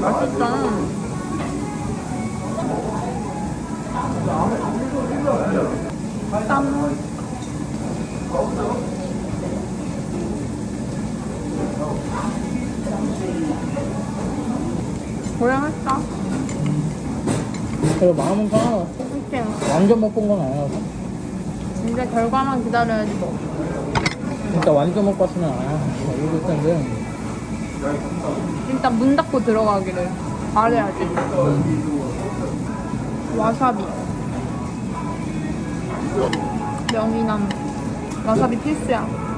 맛있다. 쌈. 고생했다. 그래 마음은 편하다. 그치? 완전 못 본 건 아니어서. 이제 결과만 기다려야지 뭐. 진짜 완전 못 봤으면 아 이럴 텐데. 일단 문 닫고 들어가기를 바래야지. 와사비. 명이나무. 와사비 필수야.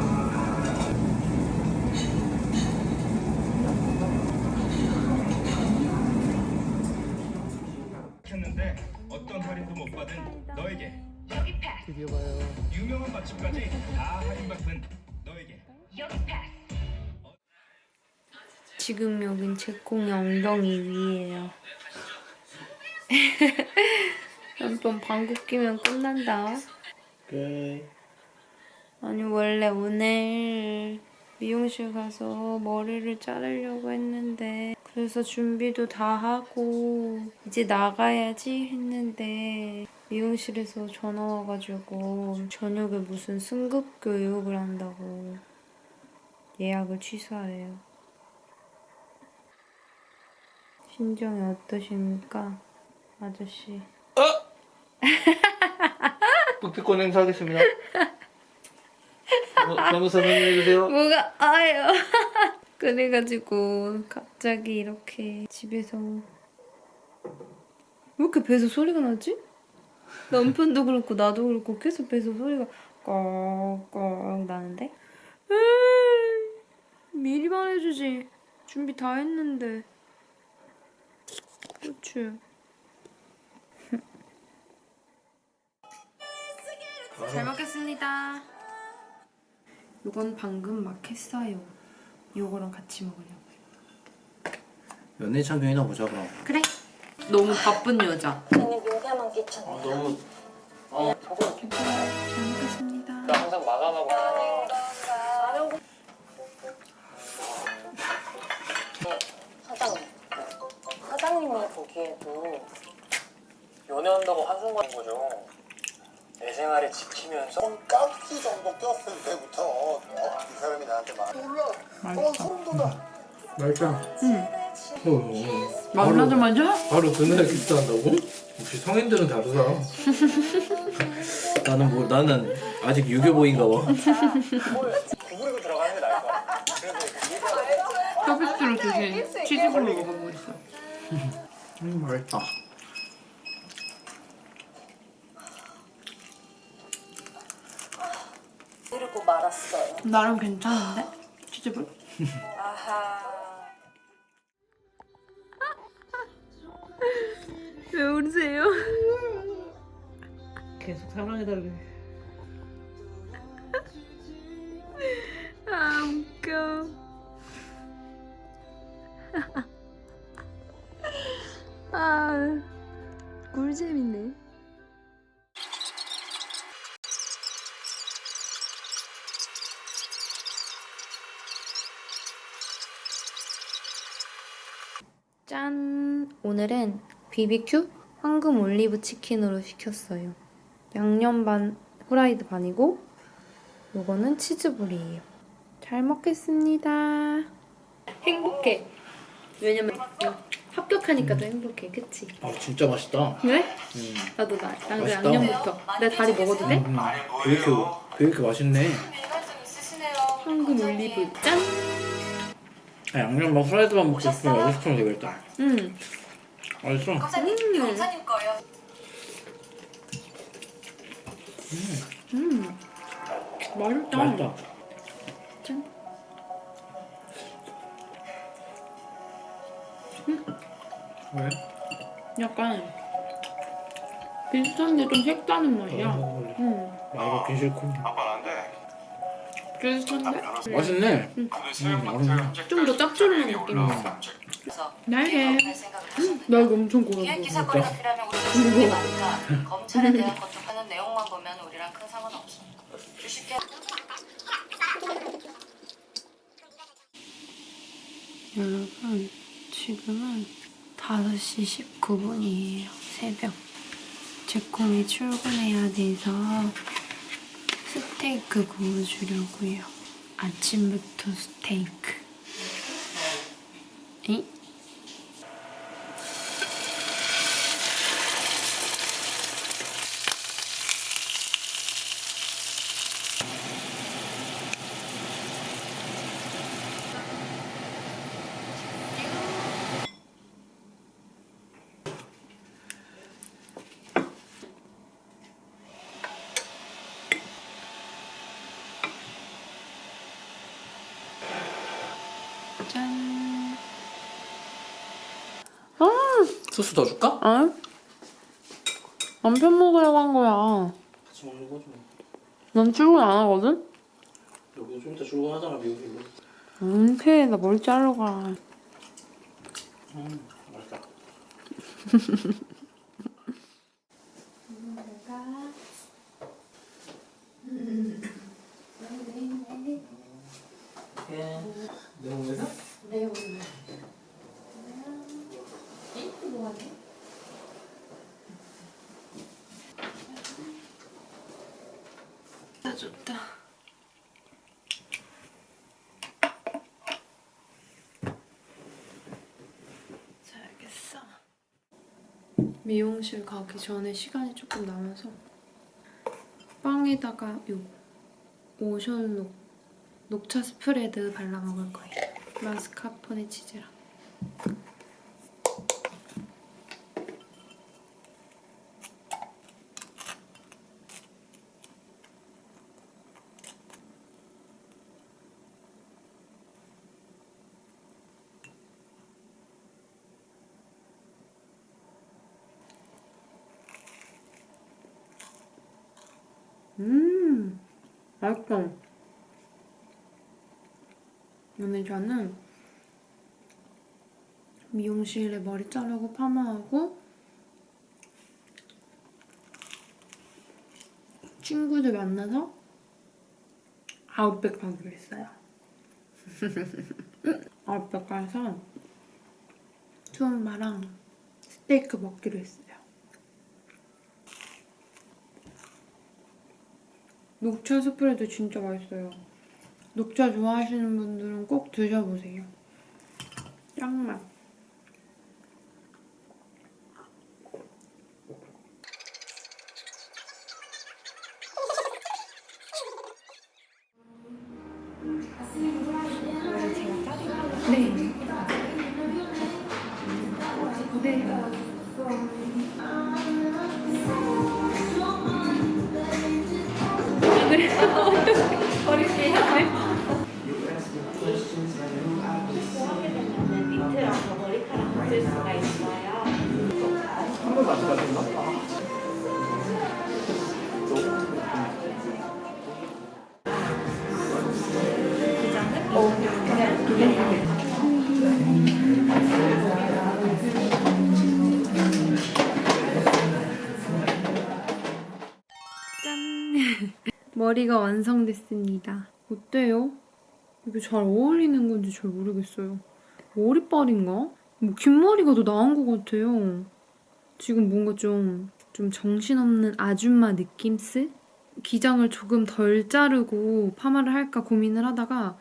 지금 여긴 제콩의 엉덩이 위에요. 한번 방구 끼면 끝난다. 끝. 아니 원래 오늘 미용실 가서 머리를 자르려고 했는데 그래서 준비도 다 하고 이제 나가야지 했는데 미용실에서 전화 와가지고 저녁에 무슨 승급 교육을 한다고 예약을 취소하래요. 심정이 어떠십니까, 아저씨? 묵비권 행사하겠습니다. 뭐, 변호사 설명해주세요. 뭐가 아요. 그래가지고 갑자기 이렇게 집에서 왜 이렇게 배에서 소리가 나지? 남편도 그렇고 나도 그렇고 계속 배에서 소리가 꺽꺽 나는데 미리 말해주지 준비 다 했는데 그치 잘 먹겠습니다 이건 방금 막 했어요. 요거랑 같이 먹으려고. 연애 참견이나 보자 그럼. 그래. 너무 바쁜 여자. 괜히 민폐만 끼쳤네. 너무 잘 먹겠습니다. 항상 마감하고. 보기에도 연애한다고 한순간인 거죠. 내 생활에 지치면서 깍지 정도 꼈을 때부터 어, 이 사람이 나한테 말 몰라 어 소름 돋아 맛있다. 응. 어, 만나자마자? 바로 그날 키스한다고? 역시 성인들은 다르다. 나는 뭐 나는 아직 유교보인가 봐. 구부리고 들어가는 게 나을 것 같아. 그래도 서비스로 주신 치즈볼로 먹어보고 있어. 음 맛있다. 이러고 말았어요. 나름 괜찮은데? 치즈볼? 아하. 왜 울으세요? 계속 사랑해달래. 아 웃겨. 아 꿀잼이네. 짠! 오늘은 BBQ 황금 올리브 치킨으로 시켰어요. 양념 반, 후라이드 반이고, 요거는 치즈볼이에요. 잘 먹겠습니다. 행복해. 왜냐면 합격하니까 더 행복해, 그치? 아 진짜 맛있다. 그래? 음. 나도 나, 맛있다. 양념부터. 내 다리 먹어도 돼? 음, 왜 이렇게 왜 이렇게 맛있네? 황금 올리브 짠! 아, 양념 막 프라이드만 먹고 싶으면 여기 시키면 되겠다. 음, 맛있어. 음, 경사님 거예요. 음, 맛있다. 맛있다. 왜? 약간 비슷한데 좀 색다른 맛이야. 어, 응. 야 이거 귀실코. 아빠 안돼 비슷한데? 맛있네. 음, 맛있네. 좀더 짭조름한 느낌이 있어. 그래서 날개. 갈 생각을 하셨는데 나 이거 엄청 고워. 비행기 사건이 필요하면 우리가 게 많으니까 검찰에 대한 것도 하는 내용만 보면 우리랑 큰 상관 없어. 주식회 여러분, 지금은 5시 19분이에요. 새벽. 제콩이 출근해야 돼서 스테이크 구워주려고요. 아침부터 스테이크. 에이? 짠. 소스 더 줄까? 아? 남편 먹으려고 한 거야. 같이 먹는 거지 뭐. 난 출근 안 하거든? 여기도 좀 이따 출근하잖아 미국일로. 음, 그래. 나 머리 자르러 가. 음 맛있다. 내 몸에서? 다 좋다. 자야겠어. 미용실 가기 전에 시간이 조금 남아서 빵에다가 요 오션록 녹차 스프레드 발라 먹을 거예요. 마스카포네 치즈랑. 음, 맛있다. 오늘 저는 미용실에 머리 자르고 파마하고 친구들 만나서 아웃백 가기로 했어요. 아웃백 가서 투움바랑 스테이크 먹기로 했어요. 녹차 스프레드 진짜 맛있어요. 녹차 좋아하시는 분들은 꼭 드셔보세요. 짱맛. Oh. 머리가 완성됐습니다. 어때요? 이게 잘 어울리는 건지 잘 모르겠어요. 머리빨인가? 뭐 긴 머리가 더 나은 것 같아요. 지금 뭔가 좀, 좀 정신없는 아줌마 느낌스? 기장을 조금 덜 자르고 파마를 할까 고민을 하다가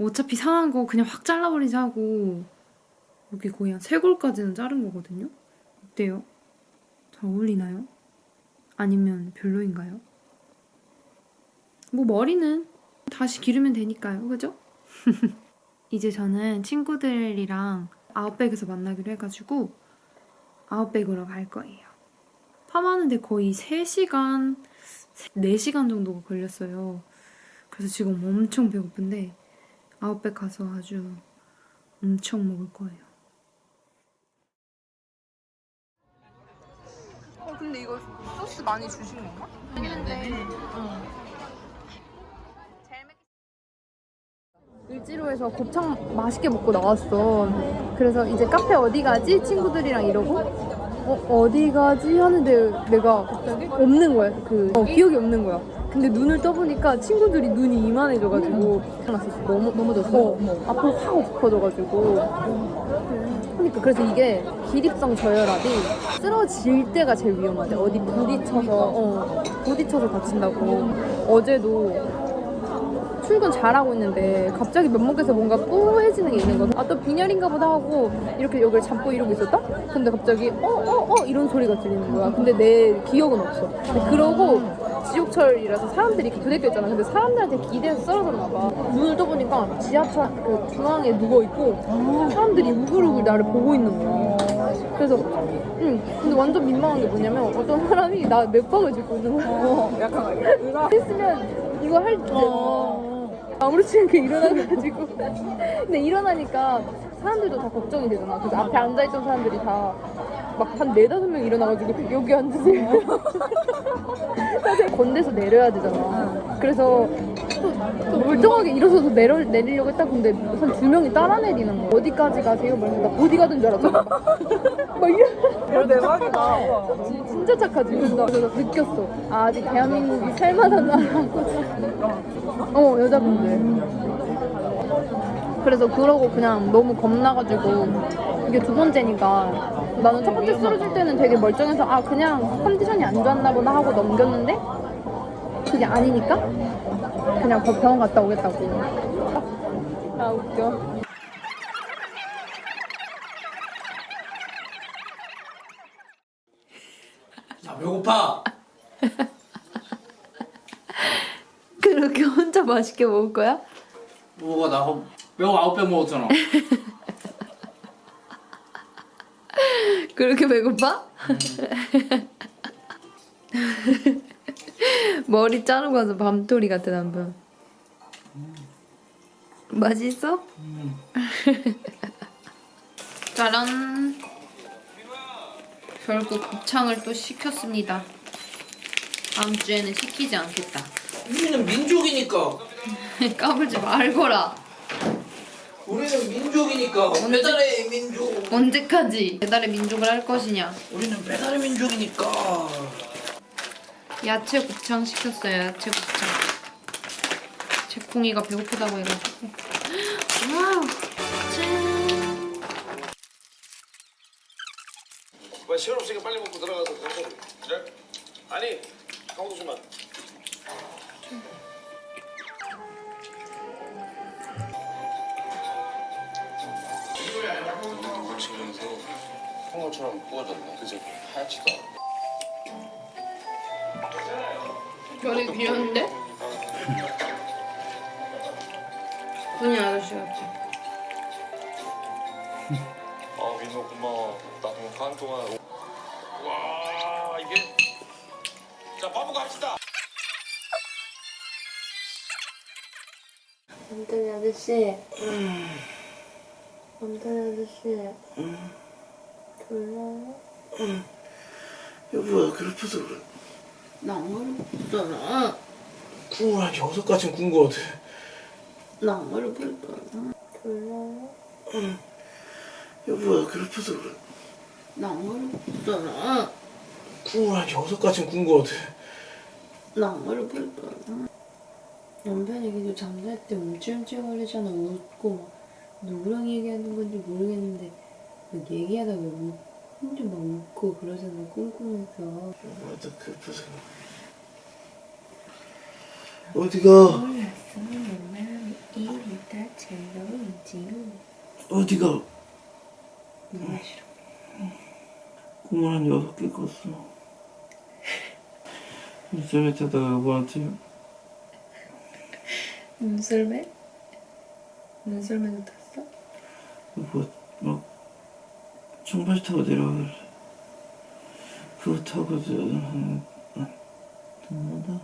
어차피 상한 거 그냥 확 잘라버리자 하고 여기 거의 한 쇄골까지는 자른 거거든요. 어때요? 잘 어울리나요? 아니면 별로인가요? 뭐 머리는 다시 기르면 되니까요. 그죠? 이제 저는 친구들이랑 아웃백에서 만나기로 해가지고 아웃백으로 갈 거예요. 파마하는데 거의 3시간, 4시간 정도가 걸렸어요. 그래서 지금 엄청 배고픈데 아웃백 가서 아주 엄청 먹을 거예요. 어 근데 이거 소스 많이 주신 건가? 을지로에서 곱창 맛있게 먹고 나왔어. 그래서 이제 카페 어디 가지? 친구들이랑 이러고 어, 어디 가지? 하는데 내가 갑자기 없는 거야. 그 어, 기억이 없는 거야. 근데 눈을 떠보니까 친구들이 눈이 이만해져가지고 났었어. 너무 넘어졌어. 어, 앞으로 확 엎어져가지고. 그러니까 그래서 이게 기립성 저혈압이 쓰러질 때가 제일 위험하대. 어디 부딪혀서 어, 부딪혀서 다친다고. 어제도 출근 잘하고 있는데 갑자기 면목에서 뭔가 뿌해지는 게 있는 거야. 아또 빈혈인가 보다 하고 이렇게 여기를 잡고 이러고 있었다? 근데 갑자기 어어어 이런 소리가 들리는 거야. 근데 내 기억은 없어. 그러고 지옥철이라서 사람들이 이렇게 부대껴 있잖아. 근데 사람들한테 기대서 쓰러졌나 봐. 눈을 떠보니까 지하철 그 중앙에 누워 있고 사람들이 우글우글 나를 보고 있는 거야. 그래서 응 근데 완전 민망한 게 뭐냐면 어떤 사람이 나 맥박을 짚고 있는 거야. 약간 했으면 이거 할 때. 아무렇지 않게 일어나가지고. 근데 일어나니까 사람들도 다 걱정이 되잖아. 그래서 앞에 앉아있던 사람들이 다 막한 네다섯 명 일어나가지고 여기 앉으세요. 사실 건대서 내려야 되잖아. 그래서 또, 또 멀쩡하게 일어서서 내려, 내리려고 했다 근데 한 두 명이 따라 내리는 거야 어디까지 가세요? 막 이러니까 어디 가든 줄 알았잖아 막 이러 대박이다. 진짜 착하지. 그래서 나 그래서 느꼈어. 아, 아직 대한민국이 살만한 나라고. 어 여자분들. 그래서 그러고 그냥 너무 겁나가지고 이게 두 번째니까 나는 첫 번째 쓰러질 때는 되게 멀쩡해서 아 그냥 컨디션이 안 좋았나 보다 하고 넘겼는데 그게 아니니까 그냥 거- 병원 갔다 오겠다고 아 웃겨 나 배고파. 그렇게 혼자 맛있게 먹을 거야? 뭐가 나 거- 매우 아홉 배 먹었잖아. 그렇게 배고파? 머리 자르고 와서 밤토리 같아 남편 맛있어? 짜란 결국 곱창을 또 시켰습니다 다음 주에는 시키지 않겠다 우리는 민족이니까. 까불지 말거라 우리는 민족이니까. 배달의 민족. 언제까지 배달의 민족을 할 것이냐 우리는 배달의 민족이니까. 야채 곱창 시켰어요. 야채 곱창. 제콩이가 배고프다고 해가지고. 와우. 짠. 왜 시간 없으니까 빨리 먹고 들어가서 가서 그래? 아니 강호도 좀만 얼굴 치면서 홍어처럼 구워졌네. 그지? 하얗지도 않아. 별이 귀여운데? 분이 아저씨 같지? 아 민호 고마워. 나도 한동안 와 이게 자 바보 갑시다. 남편이 아저씨. 남편이 아저씨. 졸려요? 여보야 괴롭혀서 그래. 괴롭혔잖아. 국물 한 여섯 가지 군거 같아. 나안 괴롭혔잖아. 졸려요? 여보야 괴롭혀서 그래. 나안 괴롭혔잖아. 국물 한 여섯 가지 군거 같아. 나안 괴롭혔잖아. 남편이 계속 잠잘 때 움찔움찔거리잖아. 웃고 막 누구랑 얘기하는 건지 모르겠는데 막 얘기하다가 막 혼자 막 웃고 그러잖아. 나 괴롭혀서 그래. 어디가? 다 어디가? 너무 싫어. 국물 한 여섯 개 껐어. 일전에 타다가 여보한테 눈썰매? 눈썰매도 탔어? 여보 막 청바지 타고 내려가길래 그거 타고 한 됐나다?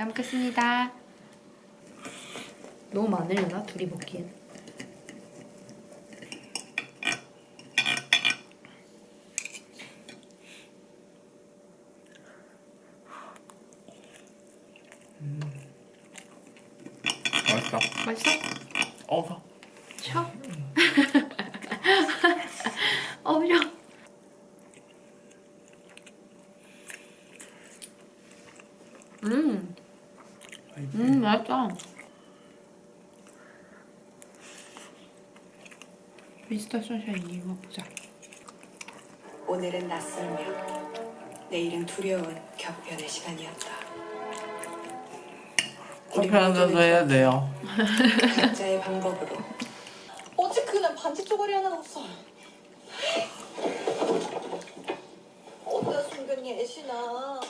잘 먹겠습니다. 너무 많으려나 둘이 먹기엔. 맛있다. 맛있어? 어, 셔? 어려. 음. 음, 맛있다. 미스터 선샤인 이거 보자. 오늘은 낯설며 내일은 두려운 격변의 시간이었다. 커피 한 잔도 해야 돼요. 각자의 방법으로 오직 그는 반지 쪼가리 하나 없어. 어디다 숨겼니 애신아?